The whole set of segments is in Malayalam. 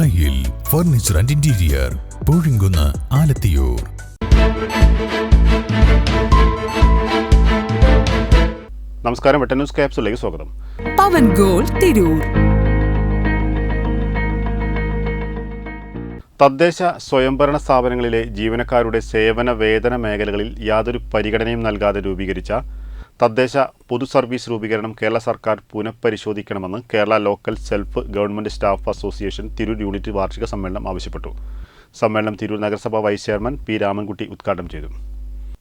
ദായിൽ furniture and interior Poozhinkunnu Alathiyur. നമസ്കാരം വെട്ട ന്യൂസ് ക്യാപ്സിലേക്ക് സ്വാഗതം. പവൻ ഗോൾ തിരൂർ. തദ്ദേശ സ്വയംഭരണ സ്ഥാപനങ്ങളിലെ ജീവനക്കാരുടെ സേവന വേതന മേഖലകളിൽ യാതൊരു പരിഗണനയും നൽകാതെ രൂപീകരിച്ച തദ്ദേശ പൊതു സർവീസ് രൂപീകരണം കേരള സർക്കാർ പുനഃപരിശോധിക്കണമെന്ന് Kerala local self government staff association Tirur unit വാർഷിക സമ്മേളനം ആവശ്യപ്പെട്ടു. സമ്മേളനം തിരൂർ നഗരസഭാ വൈസ് ചെയർമാൻ പി രാമൻകുട്ടി ഉദ്ഘാടനം ചെയ്തു.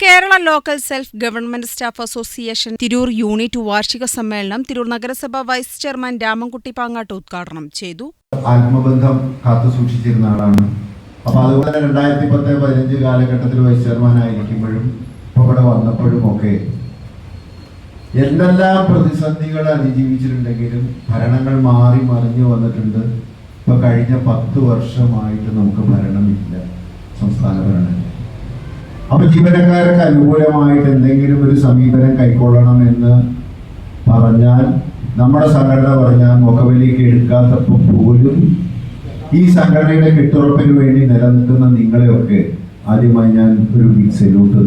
Kerala local self government staff association Tirur unit വാർഷിക സമ്മേളനം തിരൂർ നഗരസഭ വൈസ് ചെയർമാൻ രാമൻകുട്ടി പാങ്ങാട്ട് ഉദ്ഘാടനം ചെയ്തു. ആത്മബന്ധം കാത്തു സൂക്ഷിച്ചിരുന്ന ആളാണ്. അപ്പൊ അതുപോലെ രണ്ടായിരത്തി പത്ത് പതിനഞ്ച് കാലഘട്ടത്തിൽ വൈസ് ചെയർമാൻ ആയിരിക്കുമ്പോഴും ഇവിടെ വന്നപ്പോഴും ഒക്കെ എന്തെല്ലാം പ്രതിസന്ധികൾ അതിജീവിച്ചിട്ടുണ്ടെങ്കിലും ഭരണങ്ങൾ മാറി മറിഞ്ഞു വന്നിട്ടുണ്ട്. ഇപ്പൊ കഴിഞ്ഞ പത്ത് വർഷമായിട്ട് നമുക്ക് ഭരണമില്ല സംസ്ഥാന ഭരണം അപ്പൊ ജീവനക്കാർക്ക് അനുകൂലമായിട്ട് എന്തെങ്കിലും ഒരു സമീപനം കൈക്കൊള്ളണം എന്ന് പറഞ്ഞാൽ നമ്മുടെ സംഘടന പറഞ്ഞാൽ മുഖവിലേക്ക് എടുക്കാത്തപ്പോൾ പോലും ഈ സംഘടനയുടെ കെട്ടുറപ്പിന് വേണ്ടി നിലനിൽക്കുന്ന നിങ്ങളെയൊക്കെ ആദ്യമായി ഞാൻ ഒരു big salute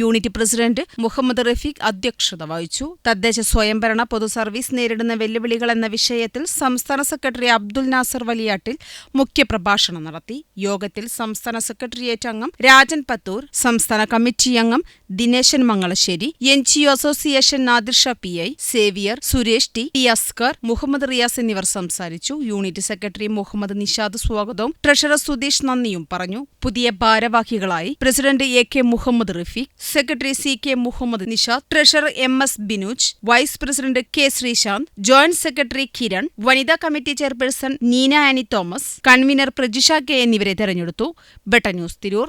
unit president Muhammad Rafeeq അധ്യക്ഷത വഹിച്ചു. തദ്ദേശ സ്വയംഭരണ പൊതു സർവീസ് നേരിടുന്ന വെല്ലുവിളികൾ എന്ന വിഷയത്തിൽ സംസ്ഥാന സെക്രട്ടറി അബ്ദുൽ നാസർ വലിയാട്ടിൽ മുഖ്യപ്രഭാഷണം നടത്തി. യോഗത്തിൽ സംസ്ഥാന സെക്രട്ടേറിയറ്റ് അംഗം രാജൻ പത്തൂർ സംസ്ഥാന കമ്മിറ്റി അംഗം Dineshan Mangalasseri N G O association Nadirsha P I Xavier Suresh T T Askar Muhammad Riyas എന്നിവർ സംസാരിച്ചു. യൂണിറ്റ് സെക്രട്ടറി മുഹമ്മദ് നിഷാദ് സ്വാഗതവും ട്രഷറർ സുധീഷ് നന്ദിയും പറഞ്ഞു. പുതിയ ഭാരവാഹികളായി president A K Muhammad Rafeeq secretary C K Muhammad Nishad treasurer M S Binuj vice president K Sreesanth joint secretary Kiran വനിതാ committee chairperson Neena Annie Thomas convener Prajisha K എന്നിവരെ തെരഞ്ഞെടുത്തു. ബെട്ട ന്യൂസ് തിരൂർ.